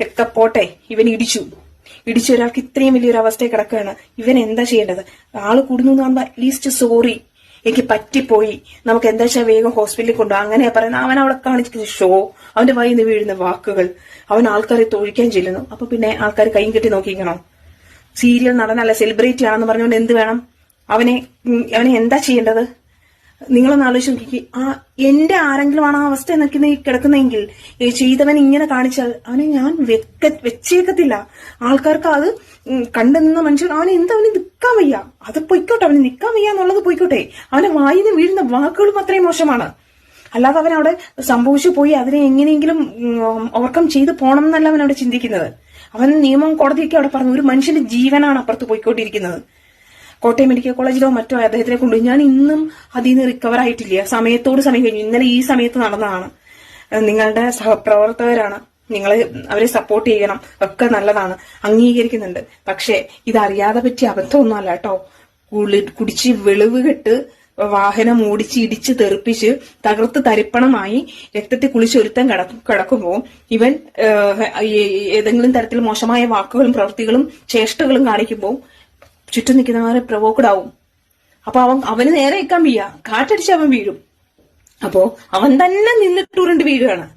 Speaker 1: ഒക്കെ പോട്ടെ ഇവൻ ഇടിച്ചു. ഇടിച്ച ഒരാൾക്ക് ഇത്രയും വലിയൊരു അവസ്ഥയിൽ കിടക്കുകയാണ്. ഇവൻ എന്താ ചെയ്യേണ്ടത്? ആൾ കൂടുന്നു എന്ന് കാണുമ്പോ അറ്റ്ലീസ്റ്റ് സോറി എനിക്ക് പറ്റിപ്പോയി. നമുക്ക് എന്താ വെച്ചാൽ വേഗം ഹോസ്പിറ്റലിൽ കൊണ്ടുപോകും അങ്ങനെ പറയുന്നത്. അവൻ അവിടെ കാണിക്കുന്ന ഷോ അവന്റെ വായിൽ നിന്ന് വീഴുന്ന വാക്കുകൾ. അവൻ ആൾക്കാരെ തൊഴിക്കാൻ ചെല്ലുന്നു. അപ്പൊ പിന്നെ ആൾക്കാർ കൈ കെട്ടി നോക്കിക്കണോ സീരിയൽ നടനല്ല സെലിബ്രിറ്റി ആണെന്ന് പറഞ്ഞുകൊണ്ട് എന്ത് വേണം? അവനെ അവനെ എന്താ ചെയ്യേണ്ടത്? നിങ്ങളൊന്ന് ആലോചിച്ച് നോക്കി ആ എന്റെ ആരെങ്കിലും ആണ് ആ അവസ്ഥ നിൽക്കുന്ന കിടക്കുന്നെങ്കിൽ ചെയ്തവൻ ഇങ്ങനെ കാണിച്ചാൽ അവനെ ഞാൻ വെക്ക വെച്ചേക്കത്തില്ല. ആൾക്കാർക്ക് അത് കണ്ടെന്ന മനുഷ്യൻ അവനെ എന്താ അവന് നിൽക്കാൻ വയ്യ? അത് പൊയ്ക്കോട്ടെ അവന് നിൽക്കാൻ വയ്യ എന്നുള്ളത് പൊയ്ക്കോട്ടെ. അവന്റെ വായിൽ വീഴുന്ന വാക്കുകളും അത്രയും മോശമാണ്. അല്ലാതെ അവൻ അവിടെ സംഭവിച്ചു പോയി അതിനെ എങ്ങനെയെങ്കിലും ഓവർകം ചെയ്ത് പോണം എന്നല്ല അവൻ അവിടെ ചിന്തിക്കുന്നത്. അവൻ നിയമം കോടതിയൊക്കെ അവിടെ പറഞ്ഞു ഒരു മനുഷ്യന്റെ ജീവനാണ് അപ്പുറത്ത് പോയിക്കൊണ്ടിരിക്കുന്നത്. കോട്ടയം മെഡിക്കൽ കോളേജിലോ മറ്റോ അദ്ദേഹത്തിനെ കൊണ്ടു ഞാൻ ഇന്നും അതിൽ നിന്ന് റിക്കവർ ആയിട്ടില്ല. സമയത്തോട് സമയം കഴിഞ്ഞു. ഇന്നലെ ഈ സമയത്ത് നടന്നതാണ്. നിങ്ങളുടെ സഹപ്രവർത്തകരാണ്. നിങ്ങൾ അവരെ സപ്പോർട്ട് ചെയ്യണം. ഒക്കെ നല്ലതാണ്. അംഗീകരിക്കുന്നുണ്ട്. പക്ഷേ ഇതറിയാതെ പറ്റിയ അബദ്ധമൊന്നും അല്ല കേട്ടോ. കുളി- കുടിച്ച് വെളിവ് കെട്ട് വാഹനം ഓടിച്ച് ഇടിച്ച് തെറിപ്പിച്ച് തകർത്ത് തരിപ്പണമായി രക്തത്തിൽ കുളിച്ചൊരുത്തൻ കിടക്കും കിടക്കുമ്പോൾ ഇവൻ ഏതെങ്കിലും തരത്തിൽ മോശമായ വാക്കുകളും പ്രവൃത്തികളും ചേഷ്ടകളും കാണിക്കുമ്പോൾ ചുറ്റും നിൽക്കുന്നവരെ പ്രവോക്കഡ് ആവും അപ്പൊ അവൻ അവന് നേരെ നിൽക്കാൻ വയ്യ. കാറ്റടിച്ച് അവൻ വീഴും. അപ്പോ അവൻ തന്നെ നിന്നിട്ട് ഉരുണ്ട് വീഴുകയാണ്.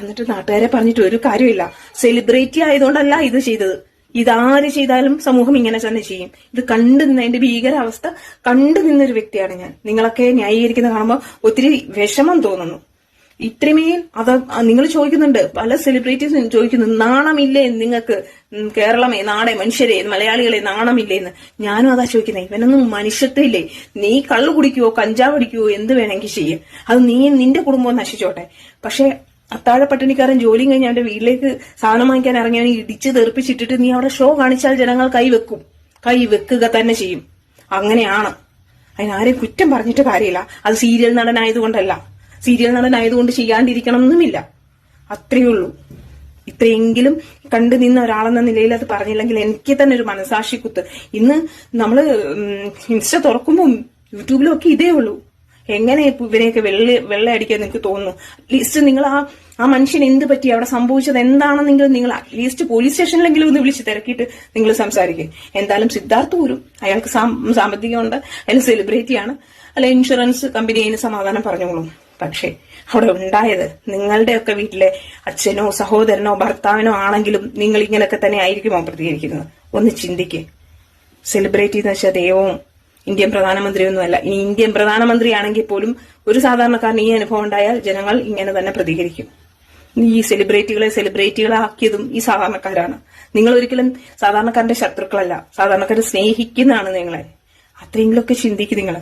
Speaker 1: എന്നിട്ട് നാട്ടുകാരെ പറഞ്ഞിട്ട് ഒരു കാര്യമില്ല. സെലിബ്രിറ്റി ആയതുകൊണ്ടല്ല ഇത് ചെയ്തത്. ഇതാര് ചെയ്താലും സമൂഹം ഇങ്ങനെ തന്നെ ചെയ്യും. ഇത് കണ്ടു നിന്നതിന്റെ ഭീകരാവസ്ഥ കണ്ടു നിന്നൊരു വ്യക്തിയാണ് ഞാൻ. നിങ്ങളൊക്കെ ന്യായീകരിക്കുന്ന കാണുമ്പോൾ ഒത്തിരി വിഷമം തോന്നുന്നു. ഇത്രമേൽ അത് നിങ്ങൾ ചോദിക്കുന്നുണ്ട് പല സെലിബ്രിറ്റീസും ചോദിക്കുന്നു നാണമില്ലേ നിങ്ങൾക്ക്? കേരളമേ നാടെ മനുഷ്യരെ മലയാളികളെ നാണമില്ലേ എന്ന്. ഞാനും അതാ ചോദിക്കുന്നത് ഇവനൊന്നും മനുഷ്യത്വമില്ലേ? നീ കള്ളു കുടിക്കുവോ കഞ്ചാവ് അടിക്കുവോ എന്ത് വേണമെങ്കിൽ ചെയ്യും. അത് നീ നിന്റെ കുടുംബം നശിച്ചോട്ടെ. പക്ഷെ അത്താഴ പട്ടിണിക്കാരൻ ജോലിയും കഴിഞ്ഞ് അവന്റെ വീട്ടിലേക്ക് സാധനം വാങ്ങിക്കാൻ ഇറങ്ങിയവനെ ഇടിച്ച് തെറിപ്പിച്ചിട്ടിട്ട് നീ അവിടെ ഷോ കാണിച്ചാൽ ജനങ്ങൾ കൈവെക്കും കൈ വെക്കുക തന്നെ ചെയ്യും. അങ്ങനെയാണ്. അതിനാരെയും കുറ്റം പറഞ്ഞിട്ട് കാര്യമില്ല. അത് സീരിയൽ നടനായതുകൊണ്ടല്ല. സീരിയൽ നടനായതുകൊണ്ട് ചെയ്യാണ്ടിരിക്കണം എന്നുമില്ല അത്രയേ ഉള്ളൂ ഇത്രയെങ്കിലും കണ്ടു നിന്ന ഒരാളെന്ന നിലയിൽ അത് പറഞ്ഞില്ലെങ്കിൽ എനിക്ക് തന്നെ ഒരു മനസാക്ഷി കുത്ത് ഇന്ന് നമ്മൾ ഇൻസ്റ്റ തുറക്കുമ്പോൾ യൂട്യൂബിലും ഒക്കെ ഇതേ ഉള്ളൂ. എങ്ങനെ ഇവരെയൊക്കെ വെള്ള വെള്ളയടിക്കാൻ നിങ്ങൾക്ക് തോന്നുന്നു. അറ്റ്ലീസ്റ്റ് നിങ്ങൾ ആ ആ മനുഷ്യന് എന്ത് പറ്റി? അവിടെ സംഭവിച്ചത് എന്താണെന്നെങ്കിലും നിങ്ങൾ അറ്റ്ലീസ്റ്റ് പോലീസ് സ്റ്റേഷനിലെങ്കിലും ഒന്ന് വിളിച്ച് തിരക്കിയിട്ട് നിങ്ങൾ സംസാരിക്കും. എന്തായാലും സിദ്ധാർത്ഥ് പോരും അയാൾക്ക് സാമ്പത്തികമുണ്ട്. അയാൾ സെലിബ്രിറ്റിയാണ് അല്ലെ ഇൻഷുറൻസ് കമ്പനി അതിന് സമാധാനം പറഞ്ഞോളൂ. പക്ഷേ അവിടെ ഉണ്ടായത് നിങ്ങളുടെയൊക്കെ വീട്ടിലെ അച്ഛനോ സഹോദരനോ ഭർത്താവിനോ ആണെങ്കിലും നിങ്ങൾ ഇങ്ങനെയൊക്കെ തന്നെ ആയിരിക്കുമോ പ്രതികരിക്കുന്നത്? ഒന്ന് ചിന്തിക്ക്. സെലിബ്രിറ്റി എന്ന് വെച്ചാൽ ദൈവവും ഇന്ത്യൻ പ്രധാനമന്ത്രിയൊന്നുമല്ല ഇനി ഇന്ത്യൻ പ്രധാനമന്ത്രിയാണെങ്കിൽ പോലും ഒരു സാധാരണക്കാരന് ഈ അനുഭവം ഉണ്ടായാൽ ജനങ്ങൾ ഇങ്ങനെ തന്നെ പ്രതികരിക്കും. ഈ സെലിബ്രിറ്റികളെ സെലിബ്രിറ്റികളാക്കിയതും ഈ സാധാരണക്കാരാണ്. നിങ്ങൾ ഒരിക്കലും സാധാരണക്കാരന്റെ ശത്രുക്കളല്ല. സാധാരണക്കാരെ സ്നേഹിക്കുന്നതാണ് നിങ്ങളെ. അത്രയെങ്കിലുമൊക്കെ ചിന്തിക്കും നിങ്ങൾ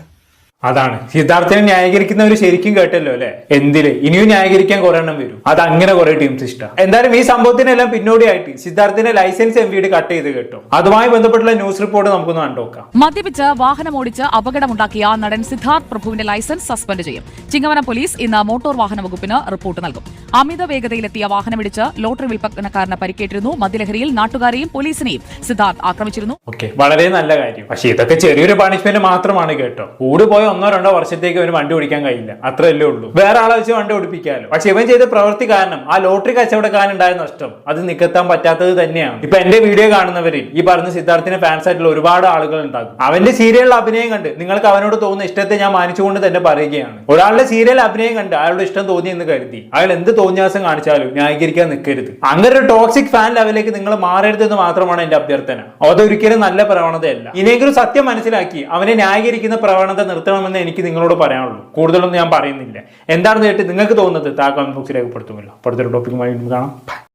Speaker 2: അതാണ്. സിദ്ധാർത്ഥിനെ ന്യായീകരിക്കുന്നവർ ശരിക്കും കേട്ടല്ലോ അല്ലെ? എന്തിൽ? ഇനിയും ന്യായീകരിക്കാൻ കുറെ എണ്ണം വരും. അത് അങ്ങനെ കുറെ ടീംസ് ഇഷ്ടം. എന്തായാലും ഈ സംഭവത്തിനെല്ലാം പിന്നോടിയായിട്ട് സിദ്ധാർത്ഥിന്റെ ലൈസൻസ് എം വീട് കട്ട് ചെയ്ത് കേട്ടോ. അതുമായി ബന്ധപ്പെട്ടുള്ള ന്യൂസ് റിപ്പോർട്ട് നമുക്കൊന്ന് കണ്ടുനോക്കാം
Speaker 6: മദ്യപിച്ച് വാഹനമോടിച്ച് അപകടമുണ്ടാക്കിയ നടൻ സിദ്ധാർത്ഥ് പ്രഭുവിന്റെ ലൈസൻസ് സസ്പെൻഡ് ചെയ്യും. ചിങ്ങവനം പോലീസ് ഇന്ന് മോട്ടോർ വാഹന വകുപ്പിന് റിപ്പോർട്ട് നൽകും. അമിത വേഗതയിലെത്തിയ വാഹനമിടിച്ച് ലോട്ടറി വിൽപ്പനക്കാരന് പരിക്കേറ്റിരുന്നു. മദ്യലഹരിയിൽ നാട്ടുകാരെയും പോലീസിനെയും സിദ്ധാർത്ഥ് ആക്രമിച്ചിരുന്നു.
Speaker 2: ഓക്കെ വളരെ നല്ല കാര്യം. പക്ഷേ ഇതൊക്കെ ചെറിയൊരു പണിഷ്മെന്റ് മാത്രമാണ് കേട്ടോ. കൂട് പോയ ഒന്നോ രണ്ടോ വർഷത്തേക്ക് അവന് വണ്ടി ഓടിക്കാൻ കഴിയില്ല. അത്രയല്ലേ ഉള്ളൂ. വേറെ ആളെ വെച്ച് വണ്ടി ഓടിപ്പിക്കാമല്ലോ പക്ഷെ ഇവൻ ചെയ്ത പ്രവൃത്തി കാരണം ആ ലോട്ടറി കച്ചവടക്കാരൻ ഉണ്ടായ നഷ്ടം. അത് നികത്താൻ പറ്റാത്തത് തന്നെയാണ്. ഇപ്പൊ എന്റെ വീഡിയോ കാണുന്നവരിൽ ഈ പറഞ്ഞ സിദ്ധാർത്ഥിന്റെ ഫാൻസ് ആയിട്ടുള്ള ഒരുപാട് ആളുകൾ ഉണ്ടാകും. അവന്റെ സീരിയലിൽ അഭിനയം കണ്ട് നിങ്ങൾക്ക് അവനോട് തോന്നുന്ന ഇഷ്ടത്തെ ഞാൻ മാനിച്ചുകൊണ്ട് തന്നെ പറയുകയാണ്. ഒരാളുടെ സീരിയൽ അഭിനയം കണ്ട് അയാളുടെ ഇഷ്ടം തോന്നി എന്ന് കരുതി. അയാൾ എന്ത് തോന്നിയാസം കാണിച്ചാലും ന്യായീകരിക്കാൻ നിൽക്കരുത് അങ്ങനെ ഒരു ടോക്സിക് ഫാൻ ലെവലിലേക്ക് നിങ്ങൾ മാറരുതെന്ന് മാത്രമാണ് എന്റെ അഭ്യർത്ഥന. അതൊരിക്കലും നല്ല പ്രവണതയല്ല. ഇനിയെങ്കിലും സത്യം മനസ്സിലാക്കി അവനെ ന്യായീകരിക്കുന്ന പ്രവണത നിർത്തണമെന്ന് എനിക്ക് നിങ്ങളോട് പറയാനുള്ളൂ. കൂടുതലൊന്നും ഞാൻ പറയുന്നില്ല. എന്താണെന്ന് കേട്ട് നിങ്ങൾക്ക് തോന്നുന്നത് താ കമന്റ് ബോക്സിൽ രേഖപ്പെടുത്തുമല്ലോ അടുത്തൊരു ടോപ്പിക്കുമായി കാണാം.